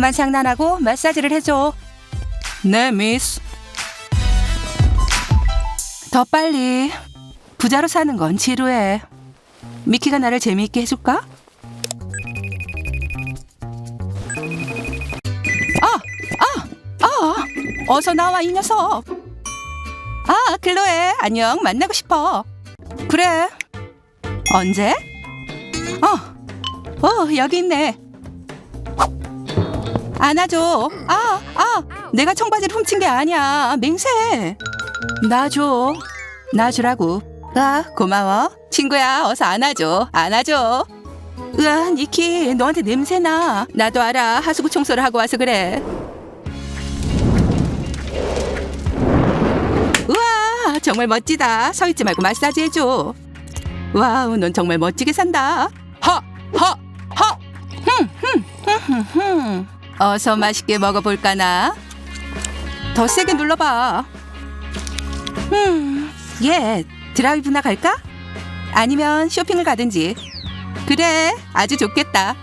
와, 그만 장난하고 마사지를 해줘. 네, 미스. 더 빨리. 부자로 사는 건 지루해. 미키가 나를 재미있게 해줄까? 아, 아, 아, 어서 나와 이 녀석. 아, 클로에 안녕 만나고 싶어. 그래. 언제? 어, 어 여기 있네. 안아줘. 아, 아, 내가 청바지를 훔친 게 아니야. 맹세. 놔줘. 놔주라고. 아, 고마워. 친구야, 어서 안아줘. 안아줘. 으아, 니키, 너한테 냄새나. 나도 알아. 하수구 청소를 하고 와서 그래. 우와, 정말 멋지다. 서 있지 말고 마사지 해줘. 와우, 넌 정말 멋지게 산다. 허, 허, 허. 흠, 흠, 흠, 흠, 흠. 어서 맛있게 먹어볼까나. 더 세게 눌러봐. 음, 예, 드라이브나 갈까? 아니면 쇼핑을 가든지. 그래, 아주 좋겠다.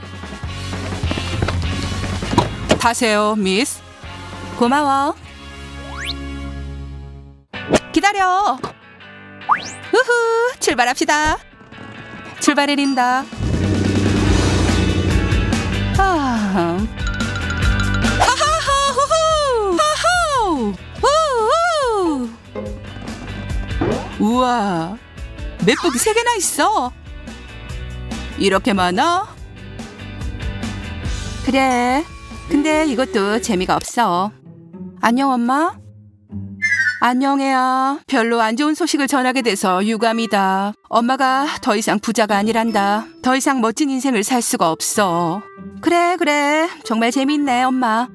타세요, 미스. 고마워. 기다려. 우후, 출발합시다. 출발해린다. 아, 우와, 맵북이 세 개나 있어. 이렇게 많아? 그래. 근데 이것도 재미가 없어. 안녕, 엄마. 안녕, 애야. 별로 안 좋은 소식을 전하게 돼서 유감이다. 엄마가 더 이상 부자가 아니란다. 더 이상 멋진 인생을 살 수가 없어. 그래, 그래. 정말 재밌네, 엄마.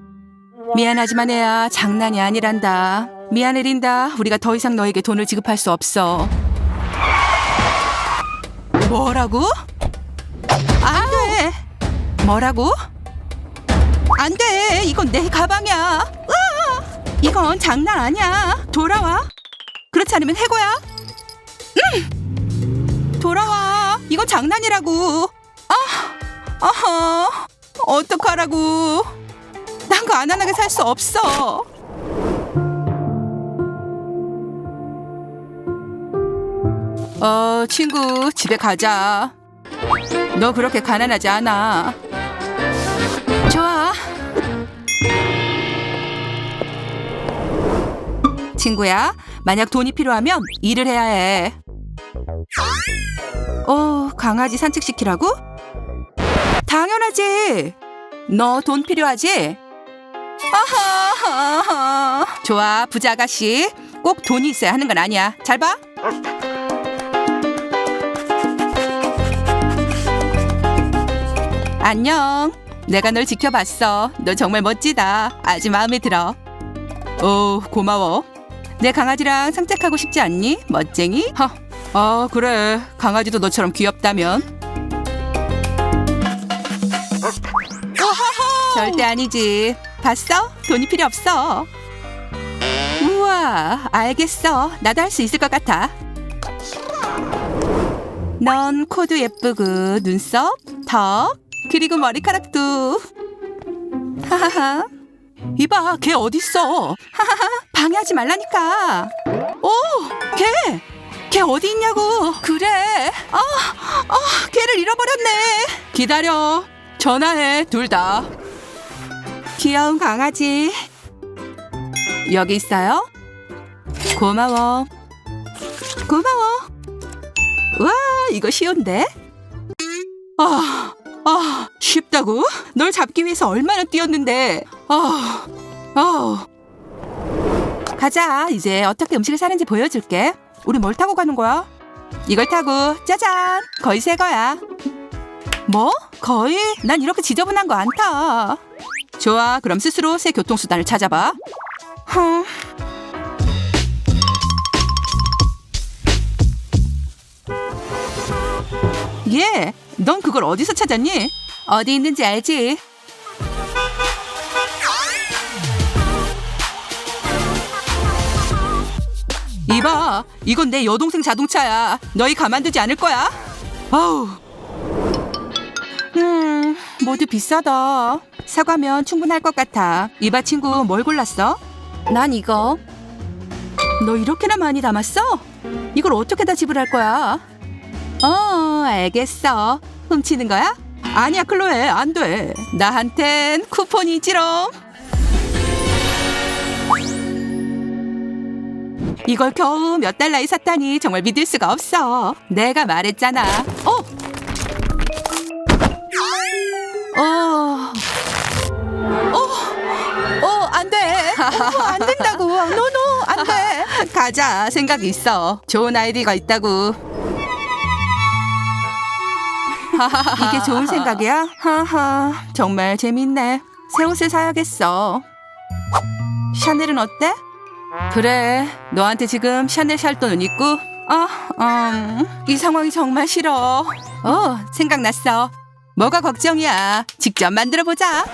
미안하지만 애야, 장난이 아니란다. 미안해, 린다. 우리가 더 이상 너에게 돈을 지급할 수 없어. 뭐라고? 안 돼. 뭐라고? 안 돼. 이건 내 가방이야. 으아! 이건 장난 아니야. 돌아와. 그렇지 않으면 해고야. 음! 돌아와. 이건 장난이라고. 아, 아하. 어떡하라고. 난 가난하게 살 수 없어. 어, 친구, 집에 가자. 너 그렇게 가난하지 않아. 좋아. 친구야, 만약 돈이 필요하면 일을 해야 해. 어, 강아지 산책시키라고? 당연하지. 너 돈 필요하지? 아하, 좋아, 부자 아가씨. 꼭 돈이 있어야 하는 건 아니야. 잘 봐. 안녕. 내가 널 지켜봤어. 너 정말 멋지다. 아주 마음에 들어. 오, 고마워. 내 강아지랑 산책하고 싶지 않니? 멋쟁이? 허. 아, 그래. 강아지도 너처럼 귀엽다면. 절대 아니지. 봤어? 돈이 필요 없어. 우와, 알겠어. 나도 할 수 있을 것 같아. 넌 코도 예쁘고 눈썹, 턱, 그리고 머리카락도. 하하하. 이봐, 걔 어딨어? 하하하, 방해하지 말라니까. 오, 걔! 걔 어디 있냐고. 그래. 아, 아, 걔를 잃어버렸네. 기다려. 전화해, 둘 다. 귀여운 강아지. 여기 있어요? 고마워. 고마워. 와, 이거 쉬운데? 아, 아, 쉽다고? 널 잡기 위해서 얼마나 뛰었는데. 아, 아. 가자. 이제 어떻게 음식을 사는지 보여줄게. 우리 뭘 타고 가는 거야? 이걸 타고 짜잔. 거의 새 거야. 뭐? 거의? 난 이렇게 지저분한 거 안 타. 좋아. 그럼 스스로 새 교통수단을 찾아봐. 흠. 예, 넌 그걸 어디서 찾았니? 어디 있는지 알지? 이봐, 이건 내 여동생 자동차야. 너희 가만두지 않을 거야. 아우. 음, 모두 비싸다. 사과면 충분할 것 같아. 이봐 친구 뭘 골랐어? 난 이거. 너 이렇게나 많이 담았어? 이걸 어떻게 다 지불할 거야? 어, 알겠어. 훔치는 거야? 아니야, 클로에 안 돼. 나한텐 쿠폰이 있지롱. 이걸 겨우 몇 달러에 샀다니 정말 믿을 수가 없어. 내가 말했잖아. 어? 어. 어. 어, 안 돼. 어, 안 된다고. 노노, 안 돼. 가자. 생각 있어. 좋은 아이디가 있다고. 이게 좋은 생각이야? 하하, 정말 재밌네. 새 옷을 사야겠어. 샤넬은 어때? 그래, 너한테 지금 샤넬 살 돈은 있고, 아, 음, 이 상황이 정말 싫어. 어, 생각났어. 뭐가 걱정이야. 직접 만들어 보자.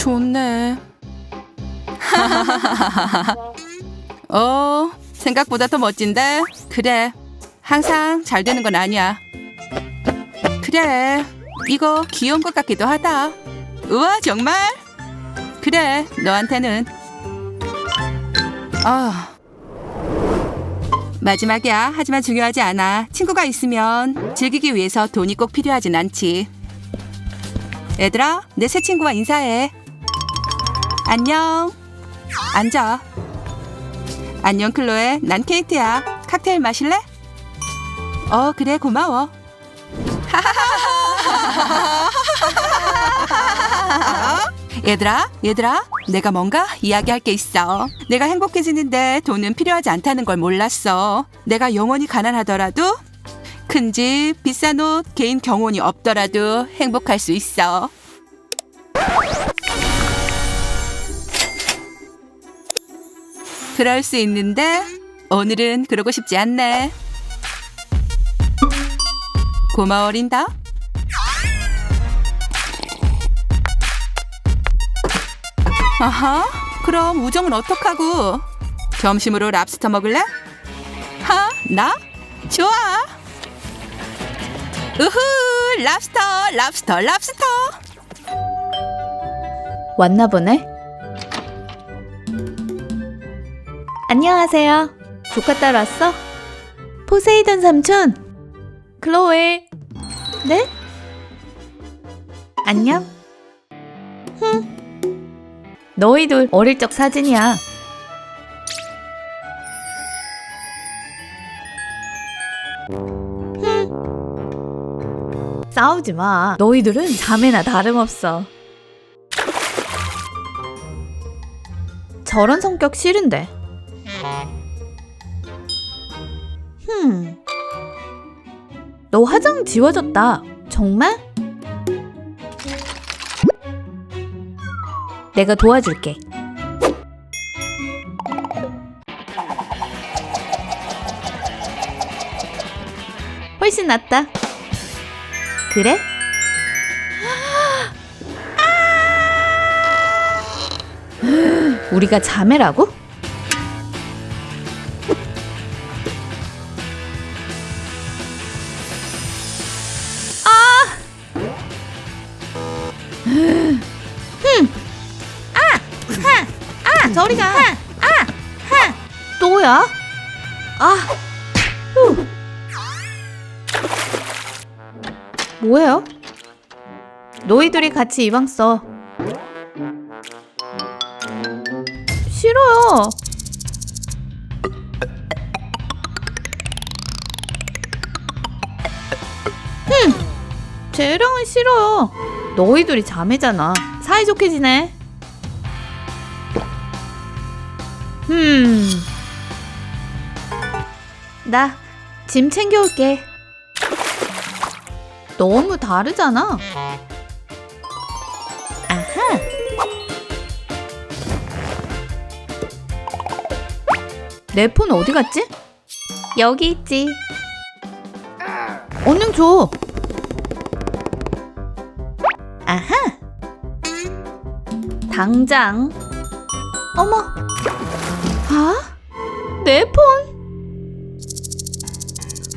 좋네. 어, 생각보다 더 멋진데? 그래. 항상 잘 되는 건 아니야. 그래. 이거 귀여운 것 같기도 하다. 우와, 정말? 그래, 너한테는. 아. 마지막이야. 하지만 중요하지 않아. 친구가 있으면 즐기기 위해서 돈이 꼭 필요하진 않지. 얘들아, 내 새 친구와 인사해. 안녕. 앉아. 안녕, 클로에. 난 케이트야. 칵테일 마실래? 어, 그래, 고마워. 얘들아, 얘들아, 내가 뭔가 이야기할 게 있어. 내가 행복해지는데 돈은 필요하지 않다는 걸 몰랐어. 내가 영원히 가난하더라도 큰 집, 비싼 옷, 개인 경혼이 없더라도 행복할 수 있어. 그럴 수 있는데 오늘은 그러고 싶지 않네. 고마워 린다. 아하, 그럼 우정은 어떡하고? 점심으로 랍스터 먹을래? 하, 나? 좋아. 우후, 랍스터, 랍스터, 랍스터. 왔나 보네. 안녕하세요. 조카 딸 왔어? 포세이돈 삼촌. 클로에. 네? 안녕. 흠. 너희들 어릴 적 사진이야. 흠. 싸우지 마. 너희들은 자매나 다름없어. 저런 성격 싫은데. 너 화장 지워졌다. 정말? 내가 도와줄게. 훨씬 낫다. 그래? 우리가 자매라고? 아! 저리 가! 아! 하! 또야? 아! 후. 뭐예요? 너희들이 같이 이방 써. 싫어요. 흠! 쟤랑은 싫어요. 너희들이 자매잖아. 사이좋게 지내. 음. 나 짐 챙겨올게. 너무 다르잖아. 아하. 내 폰 어디 갔지? 여기 있지. 얼른 줘. 당장. 어머. 아? 내 폰.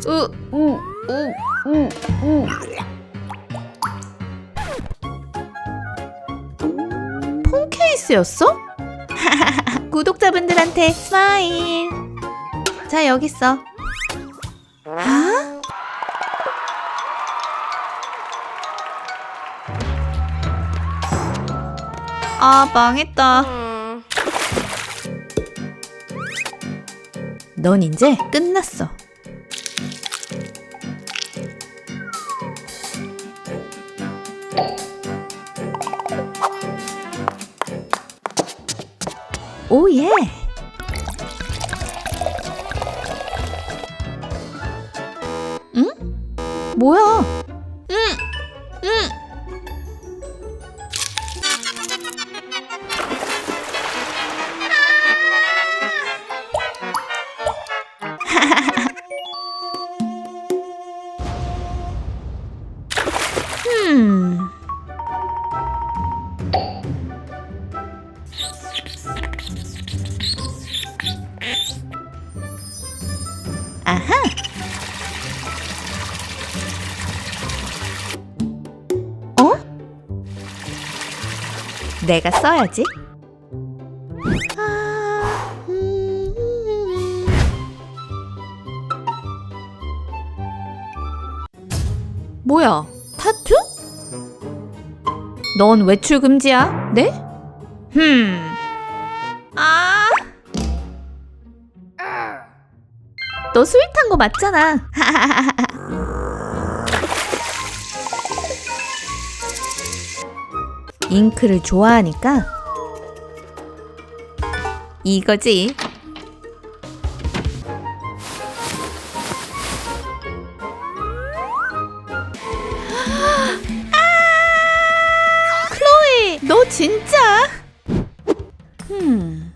으, 우, 우, 우, 우. 폰 케이스였어? 구독자분들한테 스마일. 자, 여기 있어. 아? 아, 망했다. 넌 이제 끝났어. 오, 예. 음. 아하. 어? 내가 써야지. 넌 외출 금지야? 네? 흠. 아. 너 스윗한 거 맞잖아. 잉크를 좋아하니까 이거지. 음.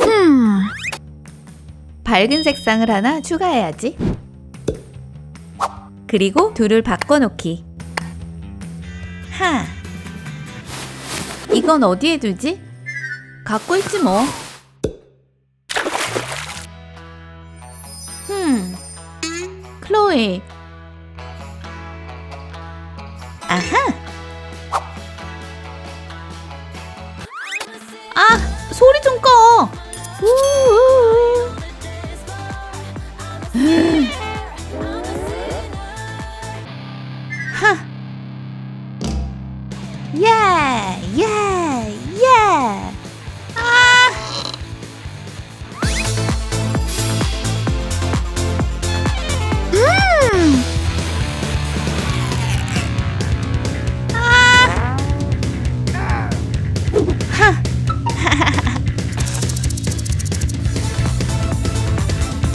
음. 밝은 색상을 하나 추가해야지. 그리고 둘을 바꿔놓기. 하. 이건 어디에 두지? 갖고 있지 뭐. 흠. 클로이.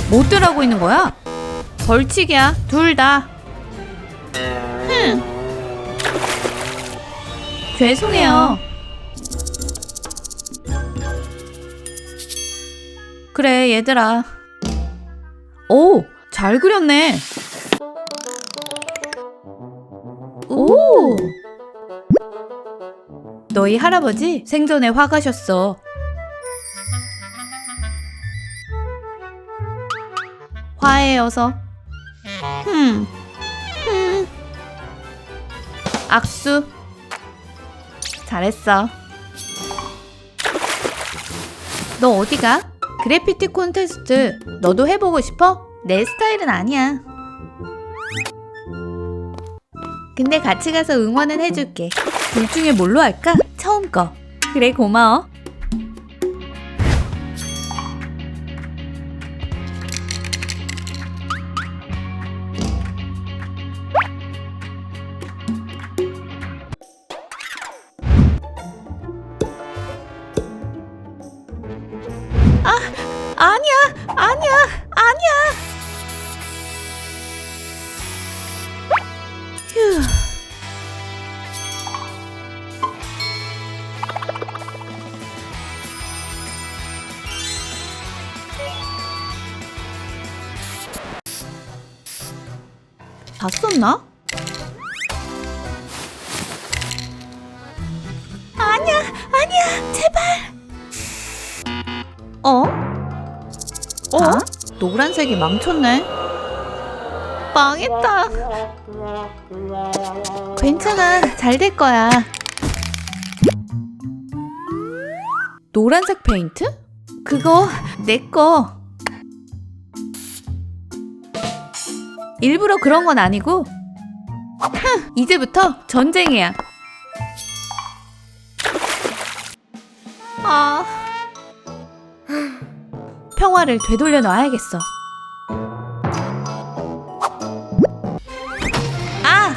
뭐 뜨라고 있는 거야? 벌칙이야, 둘 다. 흠. 죄송해요. 그래, 얘들아. 오, 잘 그렸네. 오. 너희 할아버지 생전에 화가셨어. 화해여서. 흠. 흠. 악수. 잘했어. 너 어디가? 그래피티 콘테스트 너도 해보고 싶어? 내 스타일은 아니야. 근데 같이 가서 응원은 해줄게. 둘 중에 뭘로 할까? 처음 거. 그래 고마워. 아니야, 아니야. 휴. 다 썼나? 아니야, 아니야, 제발. 어? 어? 노란색이 망쳤네. 망했다. 괜찮아, 잘 될 거야. 노란색 페인트? 그거 내 거. 일부러 그런 건 아니고. 흥, 이제부터 전쟁이야. 아. 평화를 되돌려 놔야겠어. 아!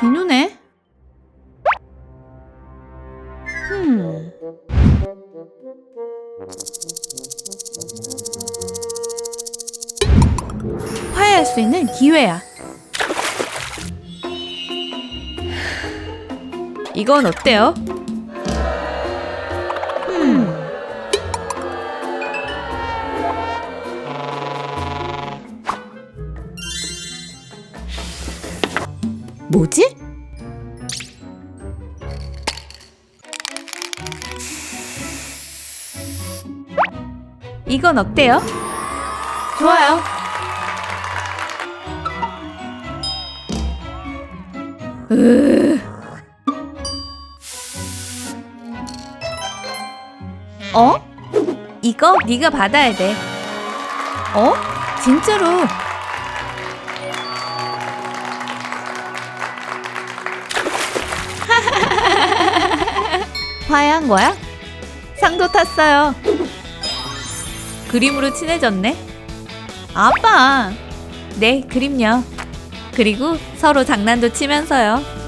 비누네? 음. 화해할 수 있는 기회야. 이건 어때요? 뭐지? 이건 어때요? 좋아요. 으. 어? 이거 네가 받아야 돼. 어? 진짜로? 화해한 거야? 상도 탔어요. 그림으로 친해졌네. 아빠. 네, 그림요. 그리고 서로 장난도 치면서요.